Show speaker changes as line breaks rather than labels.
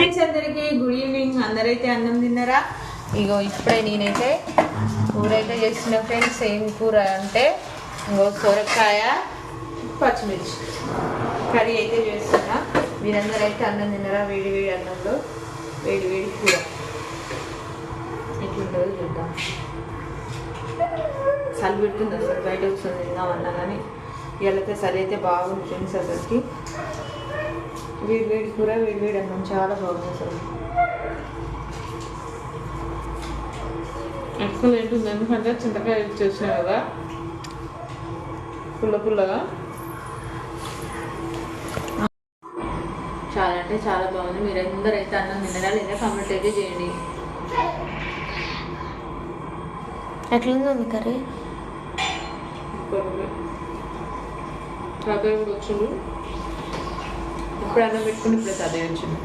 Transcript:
Friends అందరికీ good evening. అందరైతే అన్నం తిన్నారా? ఇగో ఇప్పుడే నేనైతే కూర అయితే చేసిన ఫ్రెండ్స్ ఏం కూర అంటే ఇంకో సొరకాయ పచ్చిమిర్చి కర్రీ అయితే చేస్తున్నా. మీరందరూ అయితే అన్నం తిన్నారా? వేడి వేడి అన్నంలో వేడి వేడి కూర. ఎట్లుంటుందో చూద్దాం. చలి పెడుతుంది అసలు. బయట కూర్చొని తిందామన్నా కానీ ఇవాళైతే సరి అయితే బాగుంది ఫ్రెండ్స్ అసలుకి. వేడి వేడి కూర వేడి వేడి అన్నం. చాలా బాగుంది అసలు.
ఎక్సలెంట్ ఉంది ఎందుకంటే చింతకాయ చేసిన కదా. పుల్ల పుల్లగా.
చాలా అంటే చాలా బాగుంది. మీరు అందరూ అయితే అన్నం తినరా లేదా కామెంట్ అయితే చేయండి.
ఎట్లుందో మీ కర్రీ?
తాతయ్య కూడా వచ్చిండు
ఇప్పుడు అన్నం